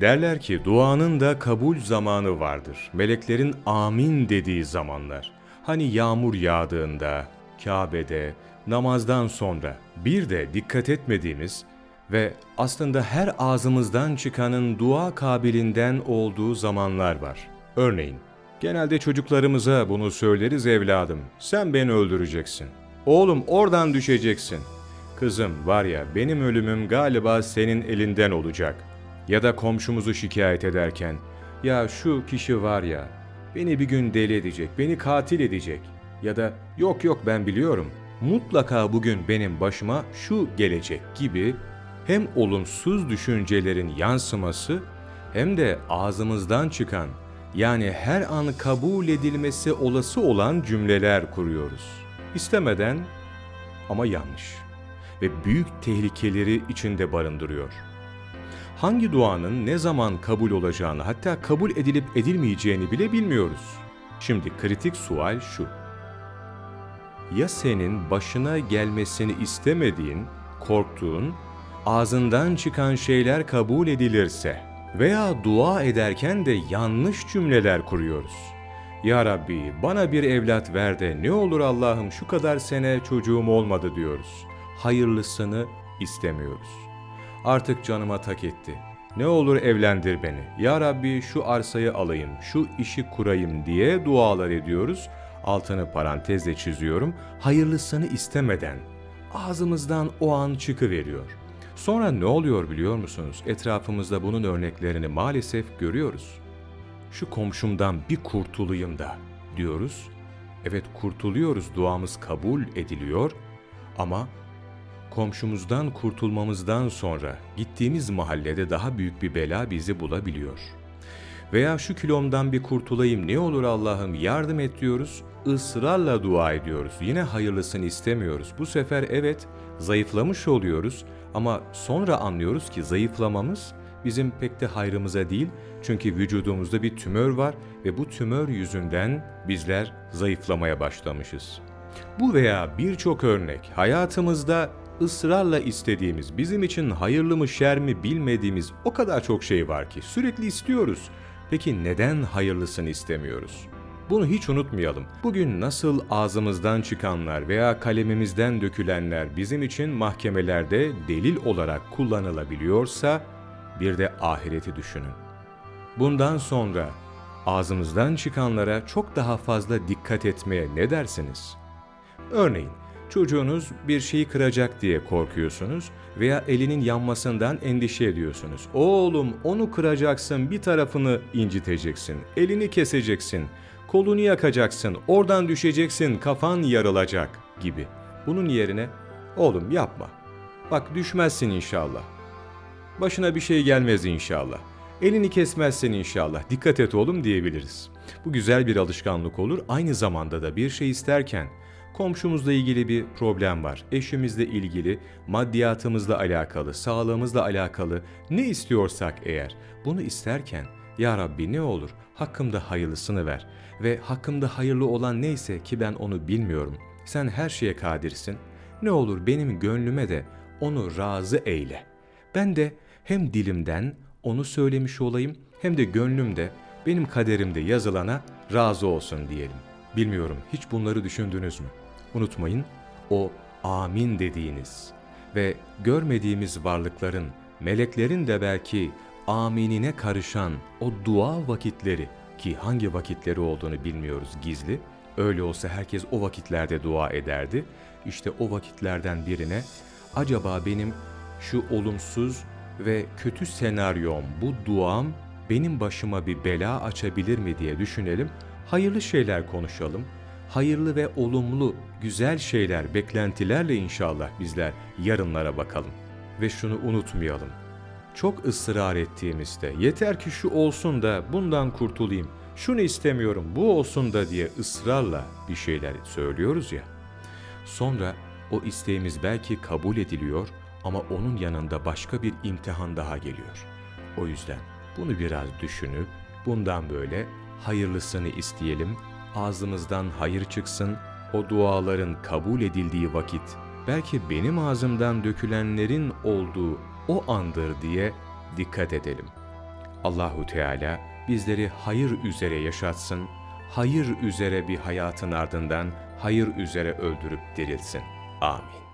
Derler ki duanın da kabul zamanı vardır. Meleklerin amin dediği zamanlar. Hani yağmur yağdığında, Kabe'de, namazdan sonra bir de dikkat etmediğimiz ve aslında her ağzımızdan çıkanın dua kabilinden olduğu zamanlar var. Örneğin, genelde çocuklarımıza bunu söyleriz evladım. Sen beni öldüreceksin. Oğlum oradan düşeceksin. Kızım var ya benim ölümüm galiba senin elinden olacak. Ya da komşumuzu şikayet ederken, ya şu kişi var ya beni bir gün deli edecek, beni katil edecek. Ya da yok yok ben biliyorum mutlaka bugün benim başıma şu gelecek gibi hem olumsuz düşüncelerin yansıması hem de ağzımızdan çıkan yani her an kabul edilmesi olası olan cümleler kuruyoruz. İstemeden ama yanlış ve büyük tehlikeleri içinde barındırıyor. Hangi duanın ne zaman kabul olacağını hatta kabul edilip edilmeyeceğini bile bilmiyoruz. Şimdi kritik sual şu. Ya senin başına gelmesini istemediğin, korktuğun, ağzından çıkan şeyler kabul edilirse veya dua ederken de yanlış cümleler kuruyoruz. Ya Rabbi bana bir evlat ver de ne olur Allah'ım şu kadar sene çocuğum olmadı diyoruz. Hayırlısını istemiyoruz. Artık canıma tak etti. Ne olur evlendir beni. Ya Rabbi şu arsayı alayım, şu işi kurayım diye dualar ediyoruz. Altını parantezle çiziyorum. Hayırlısını istemeden ağzımızdan o an çıkıveriyor. Sonra ne oluyor biliyor musunuz? Etrafımızda bunun örneklerini maalesef görüyoruz. Şu komşumdan bir kurtulayım da diyoruz. Evet kurtuluyoruz, duamız kabul ediliyor ama komşumuzdan kurtulmamızdan sonra gittiğimiz mahallede daha büyük bir bela bizi bulabiliyor. Veya şu kilomdan bir kurtulayım ne olur Allah'ım yardım et diyoruz, ısrarla dua ediyoruz. Yine hayırlısını istemiyoruz. Bu sefer evet zayıflamış oluyoruz ama sonra anlıyoruz ki zayıflamamız bizim pek de hayrımıza değil. Çünkü vücudumuzda bir tümör var ve bu tümör yüzünden bizler zayıflamaya başlamışız. Bu veya birçok örnek hayatımızda ısrarla istediğimiz, bizim için hayırlı mı şer mi bilmediğimiz o kadar çok şey var ki sürekli istiyoruz. Peki neden hayırlısını istemiyoruz? Bunu hiç unutmayalım. Bugün nasıl ağzımızdan çıkanlar veya kalemimizden dökülenler bizim için mahkemelerde delil olarak kullanılabiliyorsa bir de ahireti düşünün. Bundan sonra ağzımızdan çıkanlara çok daha fazla dikkat etmeye ne dersiniz? Örneğin çocuğunuz bir şeyi kıracak diye korkuyorsunuz veya elinin yanmasından endişe ediyorsunuz. Oğlum onu kıracaksın, bir tarafını inciteceksin, elini keseceksin, kolunu yakacaksın, oradan düşeceksin, kafan yarılacak gibi. Bunun yerine oğlum yapma. Bak düşmezsin inşallah. Başına bir şey gelmez inşallah. Elini kesmezsen inşallah. Dikkat et oğlum diyebiliriz. Bu güzel bir alışkanlık olur. Aynı zamanda da bir şey isterken komşumuzla ilgili bir problem var. Eşimizle ilgili, maddiyatımızla alakalı, sağlığımızla alakalı ne istiyorsak eğer bunu isterken ya Rabbi ne olur hakkımda hayırlısını ver ve hakkımda hayırlı olan neyse ki ben onu bilmiyorum. Sen her şeye kadirsin. Ne olur benim gönlüme de onu razı eyle. Ben de hem dilimden onu söylemiş olayım hem de gönlümde benim kaderimde yazılana razı olsun diyelim. Bilmiyorum hiç bunları düşündünüz mü? Unutmayın o amin dediğiniz ve görmediğimiz varlıkların, meleklerin de belki aminine karışan o dua vakitleri ki hangi vakitleri olduğunu bilmiyoruz gizli. Öyle olsa herkes o vakitlerde dua ederdi. İşte o vakitlerden birine acaba benim şu olumsuz ve kötü senaryom, bu duam benim başıma bir bela açabilir mi diye düşünelim. Hayırlı şeyler konuşalım. Hayırlı ve olumlu, güzel şeyler, beklentilerle inşallah bizler yarınlara bakalım. Ve şunu unutmayalım. Çok ısrar ettiğimizde yeter ki şu olsun da bundan kurtulayım, şunu istemiyorum, bu olsun da diye ısrarla bir şeyler söylüyoruz ya. Sonra o isteğimiz belki kabul ediliyor ama onun yanında başka bir imtihan daha geliyor. O yüzden bunu biraz düşünüp bundan böyle hayırlısını isteyelim, ağzımızdan hayır çıksın, o duaların kabul edildiği vakit belki benim ağzımdan dökülenlerin olduğu o andır diye dikkat edelim. Allahu Teala bizleri hayır üzere yaşatsın, hayır üzere bir hayatın ardından hayır üzere öldürüp dirilsin. Amin.